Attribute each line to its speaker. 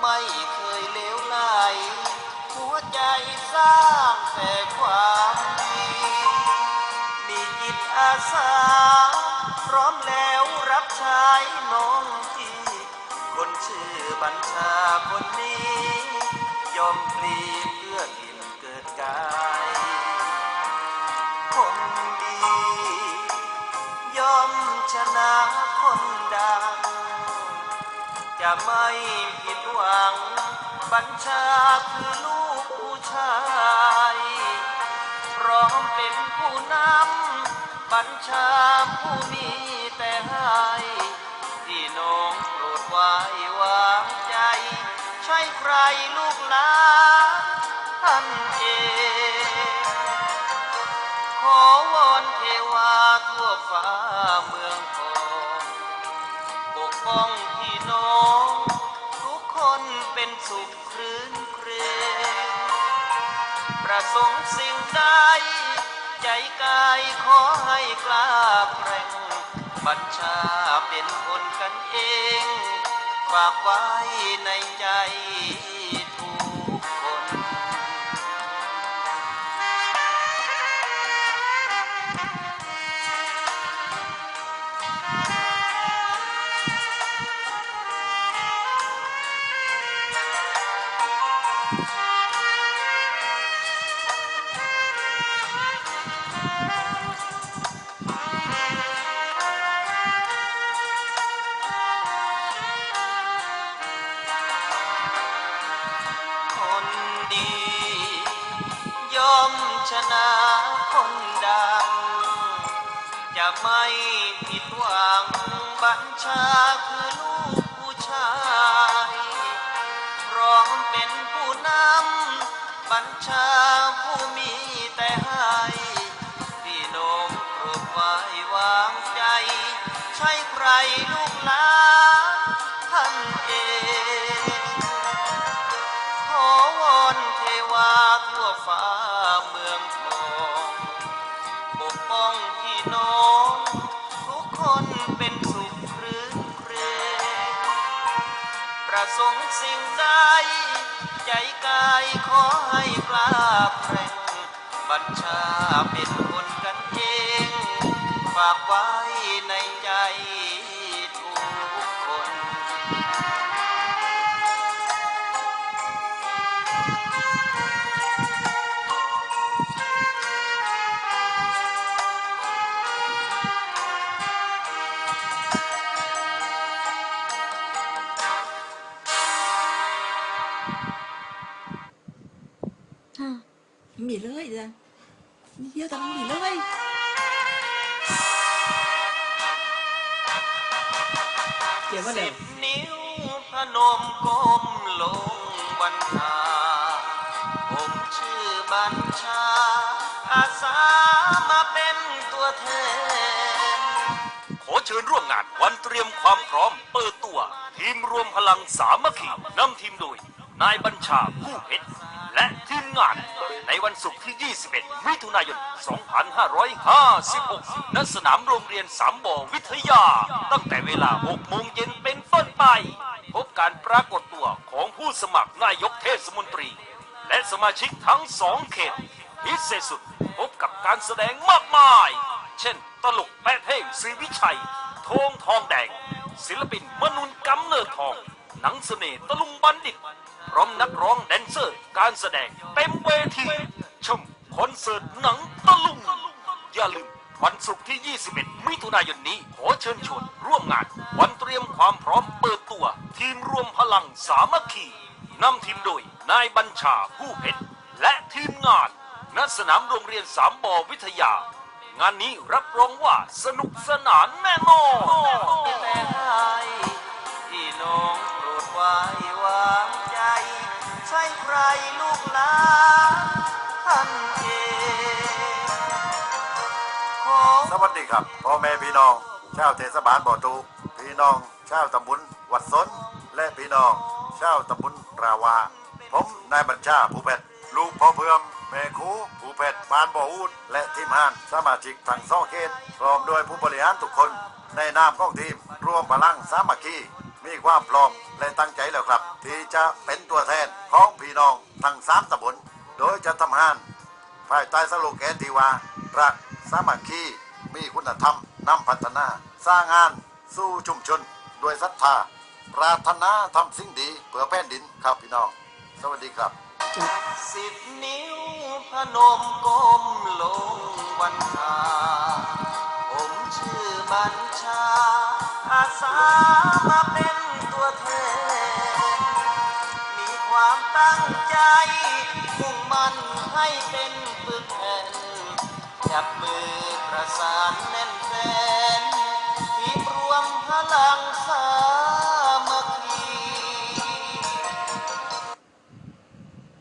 Speaker 1: ไม่
Speaker 2: เคยเลวไหลหัวใจสร้างแต่ความดีมีจิตอาสา พร้อมแล้วรับใช้น้องที่คนชื่อบัญชาคนนี้ ยอมพลีเพื่อกินเกิดกายคนดี ยอม จะไม่ผิดหวัง บัญชาคือลูกผู้ชาย พร้อมเป็นผู้นำ บัญชาผู้มีแต่ให้ที่น้องโปรดไว้วางใจ ใช่ใครลูกหลานท่านเองขอวอนเทวาทั่วฟ้าเมืองทองปกป้อง นเป็นสุขครื้นเครงประสงค์สิ่งใดใจกายขอให้กล้าแกร่งบัญชาเป็นคนกันเอง ฝากไว้ในใจ อมชนะคนดัง จะไม่ผิดหวังบัญชาคือลูกผู้ชายพร้อมเป็นผู้นำบัญชา เป็นสุขหรื้นเครงประสงค์สิ่งใดใจกายขอให้กล้าแกร่งบัญชาเป็นคนกันเอง ฝากไว้ในใจ
Speaker 1: มีเลยจ้ะนี่เดียวแต่มีเลยเกี่ยวว่าเดี๋
Speaker 2: สิ
Speaker 1: ยว
Speaker 2: บนิ้วพนมก้มลงบันทาผมชื่อบัญชา อาสามาเป็นตัวแทน
Speaker 3: ขอเชิญร่วมงานวันเตรียมความพร้อมเปิดตัว ทีมรวมพลังสามัคคีนำทีมโดย นายบัญชาผู้เพชร และทีมงาน ในวันศุกร์ที่ 21 มิถุนายน 2556 ณ สนามโรงเรียนสามบ่อวิทยา ตั้งแต่เวลา 6 โมงเย็นเป็นต้นไป พบการปรากฏตัวของผู้สมัครนายกเทศมนตรี และสมาชิกทั้งสองเขตพิเศษสุดพบกับการแสดงมากมาย เช่น ตลกแปะเท่งศรีวิชัยทองทองแดง ศิลปินมนุนกำเนิดทอง หนังเสน่ห์ตะลุงบัณฑิต พร้อมนักร้องแดนเซอร์ การแสดงเต็มเวทีชมคอนเสิร์ตหนังตะลุง อย่าลืมวันศุกร์ที่ 21 มิถุนายนนี้ ขอเชิญชวนร่วมงาน วันเตรียมความพร้อมเปิดตัว ทีมรวมพลังสามัคคีนำทีมโดย นายบัญชาผู้เพชร และทีมงานณสนามโรงเรียนสามบอวิทยา งานนี้รับรองว่าสนุกสนานแน่นอน
Speaker 2: แต่ให้ที่น้องโปรดไว้วางใจ ใช่ใครลูกหลานท่านเองขอ
Speaker 4: สวัสดีครับพ่อแม่พี่น้องชาวเทศบาลบ่อตูพี่น้องชาวตำบลวัดสน และพี่น้องชาวตำบลราวา ผมนายบัญชาผู้เพชรลูกพ่อเพื่อมแม่คูผู้เพชรบานบ่ออูด และทีมงานสมาชิกทั้งสองเขตพร้อมด้วยผู้บริหารทุกคน ในนามของทีมรวมพลังสามัคคี มีความพร้อมและตั้งใจแล้วครับ ที่จะเป็นตัวแทนของพี่น้องทั้งสามตำบลโดยจะทำงานภายใต้สโลแกนที่ว่ารักสามัคคีมีคุณธรรมนำพัฒนา สร้างงานสู่ชุมชนด้วยศรัทธา ปรารถนาทำสิ่งดีเพื่อแผ่นดินครับพี่น้อง สวัสดีครับ
Speaker 2: สิบนิ้วพนมก้มลงวันทาผมชื่อบัญชา อาสามาเป็นตัวแทน มีความตั้งใจมุ่งมั่นให้เป็นปึกแผ่นจับมือประสา